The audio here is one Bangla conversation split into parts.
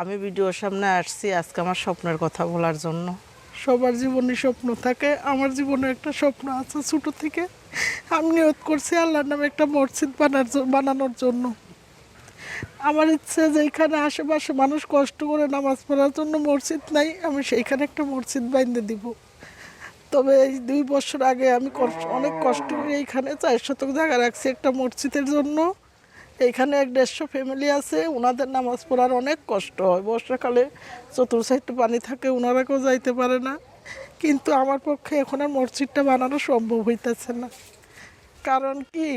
আমি ভিডিওর সামনে আসছি আজকে আমার স্বপ্নের কথা বলার জন্য। সবার জীবনে স্বপ্ন থাকে, আমার জীবনে একটা স্বপ্ন আছে ছোটো থেকে। আমি নিয়ত করছি আল্লাহর নামে একটা মসজিদ বানার বানানোর জন্য। আমার ইচ্ছে যে এখানে আশেপাশে মানুষ কষ্ট করে নামাজ পড়ার জন্য মসজিদ নাই, আমি সেইখানে একটা মসজিদ বাইন্ধে দিব। তবে এই দুই বছর আগে আমি অনেক কষ্ট করে এইখানে চার শতক জায়গা রাখছি একটা মসজিদের জন্য। এইখানে এক দেড়শো ফ্যামিলি আছে ওনাদের নামাজ পড়ার অনেক কষ্ট হয়। বর্ষাকালে চতুর সাইডে পানি থাকে ওনারা কেউ যাইতে পারে না। কিন্তু আমার পক্ষে এখন আর মসজিদটা বানানো সম্ভব হইতেছে না। কারণ কি?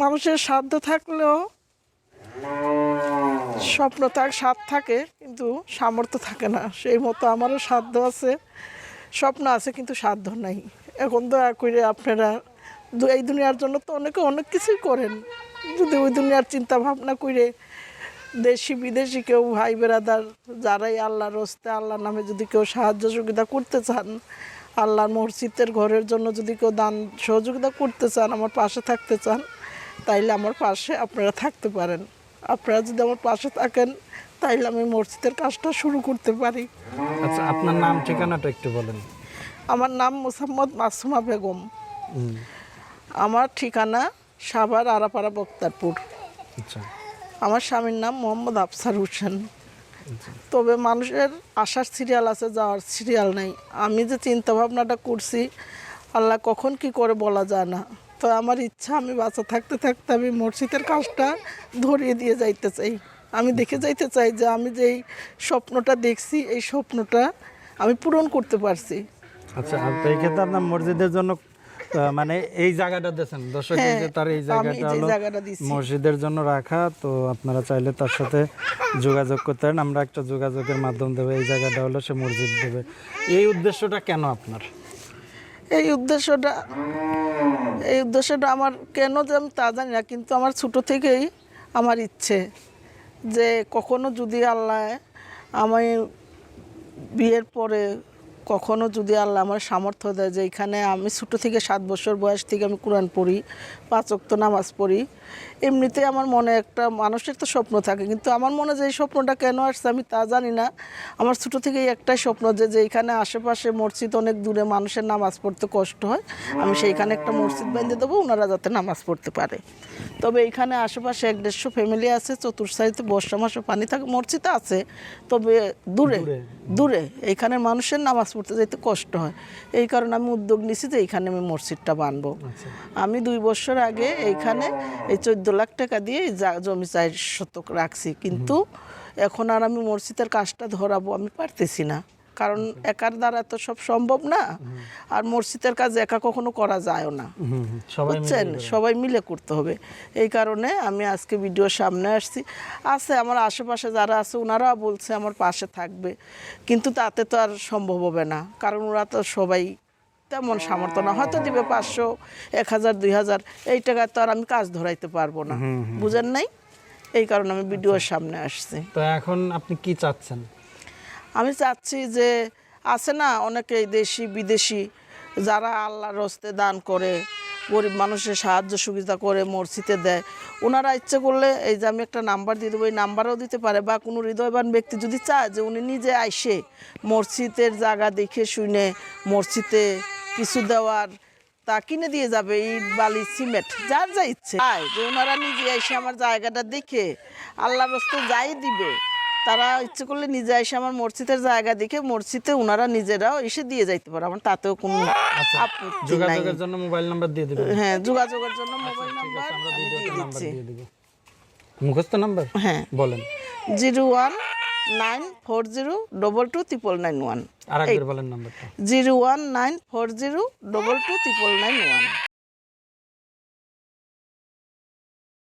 মানুষের সাধ্য থাকলেও স্বপ্ন থাক স্বাদ থাকে, কিন্তু সামর্থ্য থাকে না। সেই মতো আমারও সাধ্য আছে, স্বপ্ন আছে, কিন্তু সাধ্য নাই। এখন দয়া করে আপনারা এই দুনিয়ার জন্য তো অনেকে অনেক কিছুই করেন। যদি ওই দুনিয়ার চিন্তা ভাবনা করে দেশি বিদেশি কেউ ভাই বেরাদার যারাই আল্লাহর রস্তে আল্লাহর নামে যদি কেউ সাহায্য সহযোগিতা করতে চান আল্লাহর মসজিদের ঘরের জন্য যদি কেউ দান সহযোগিতা করতে চান আমার পাশে থাকতে চান তাইলে আমার পাশে আপনারা থাকতে পারেন। আপনারা যদি আমার পাশে থাকেন তাইলে আমি মসজিদের কাজটা শুরু করতে পারি। আচ্ছা আপনার নাম ঠিকানাটা একটু বলেন। আমার নাম মোসাম্মদ মাসুমা বেগম। আমার ঠিকানা সাভার আরাপাড়া বক্তারপুর। আচ্ছা। আমার স্বামীর নাম মোহাম্মদ আফসার হোসেন। তবে মানুষের আসার সিরিয়াল আছে যাওয়ার সিরিয়াল নেই। আমি যে চিন্তা ভাবনাটা করছি আল্লাহ কখন কি করে বলা যায় না। তো আমার ইচ্ছা আমি বাঁচা থাকতে থাকতে আমি মসজিদের কাজটা ধরিয়ে দিয়ে যাইতে চাই। আমি দেখে যাইতে চাই যে আমি যেই স্বপ্নটা দেখছি এই স্বপ্নটা আমি পূরণ করতে পারছি। আচ্ছা তো এই ক্ষেত্রে আপনার মসজিদের জন্য মানে এই জায়গাটা দিয়েছেন। দর্শক এই যে হ্যাঁ, তার এই জায়গাটা হলো মসজিদের জন্য রাখা তো আপনারা চাইলে তার সাথে যোগাযোগ করতে পারেন। আমরা একটা যোগাযোগের মাধ্যম দেবো এই জায়গাটা হলো সে মসজিদ দেবে। এই উদ্দেশ্যটা কেন আপনার? এই উদ্দেশ্যটা এই উদ্দেশ্যটা আমার কেন যে আমি তা জানি না কিন্তু আমার ছোট থেকেই আমার ইচ্ছে যে কখনো যদি আল্লাহ আমি বিয়ের পরে কখনো যদি আল্লাহ আমার সামর্থ্য দেয় যে এখানে আমি ছোটো থেকে সাত বছর বয়স থেকে আমি কোরআন পড়ি পাঁচ ওয়াক্ত নামাজ পড়ি এমনিতে আমার মনে একটা মানুষের তো স্বপ্ন থাকে। কিন্তু আমার মনে যে এই স্বপ্নটা কেন আসছে আমি তা জানি না। আমার ছোটো থেকেই একটাই স্বপ্ন যে যে এখানে আশেপাশে মসজিদ অনেক দূরে মানুষের নামাজ পড়তে কষ্ট হয় আমি সেইখানে একটা মসজিদ বেঁধে দেবো ওনারা যাতে নামাজ পড়তে পারে। তবে এইখানে আশেপাশে এক দেড়শো ফ্যামিলি আছে চতুর্সাইতে বর্ষা মাসে পানি থাকে মসজিদ আছে তবে দূরে দূরে। এইখানে মানুষের নামাজ পড়তে যেতে কষ্ট হয়। এই কারণে আমি উদ্যোগ নিছি যে এইখানে আমি মসজিদটা বানবো। আমি দুই বছর আগে এইখানে এই চোদ্দ লাখ টাকা দিয়ে জমি চার শতক রাখছি। কিন্তু এখন আর আমি মসজিদের কাজটা ধরাবো আমি পারতেছি না। কারণ একার দ্বারা তো সব সম্ভব না। আর মসজিদের কাজ একা কখনো করা যায়ও না। বুঝছেন? সবাই মিলে করতে হবে। এই কারণে আমি আজকে ভিডিওর সামনে আসছি। আছে আমার আশেপাশে যারা আছে ওনারা বলছে আমার পাশে থাকবে। কিন্তু তাতে তো আর সম্ভব হবে না। কারণ ওরা তো সবাই তেমন সামর্থ্য না। হয়তো দিবে পাঁচশো এক হাজার দুই হাজার। এই টাকায় তো আর আমি কাজ ধরাইতে পারব না। বুঝেন নাই? এই কারণে আমি ভিডিওর সামনে আসছি। তো এখন আপনি কি চাচ্ছেন? আমি চাচ্ছি যে আছে না অনেকেই দেশি, বিদেশি যারা আল্লাহর রস্তে দান করে, গরিব মানুষের সাহায্য সুবিধা করে মসজিদে দেয়। ওনারা ইচ্ছে করলে, এই যে আমি একটা নাম্বার দিয়ে দেবো, এই নাম্বারও দিতে পারে বা কোনো হৃদয়বান ব্যক্তি যদি চায় যে উনি নিজে আইসে মসজিদের জায়গা দেখে শুনে মসজিদে কিছু দেওয়ার, তা কিনে দিয়ে যাবে ইট, বালি, সিমেন্ট, যার যা ইচ্ছে। যে ওনারা নিজে এসে আমার জায়গাটা দেখে আল্লাহ হস্তে যাই দিবে। তারা ইচ্ছে করলে নিজে এসে আমার মসজিদের জায়গা দেখে মসজিদে ওনারা নিজেরাও এসে দিয়ে যাইতে পারে। আমার তাতেও কোনো আপত্তি নাই। যোগাযোগের জন্য মোবাইল নাম্বার দিয়ে দেবেন? হ্যাঁ যোগাযোগের জন্য মোবাইল ঠিক নাম্বার আমরা ভিডিওতে নাম্বার দিচ্ছি। দিয়ে দেবো। মুখস্থ নাম্বার? হ্যাঁ। বলেন। Zero one nine four zero double two triple nine one. আর একবার বলেন নাম্বারটা। Zero one nine four zero double two triple nine one.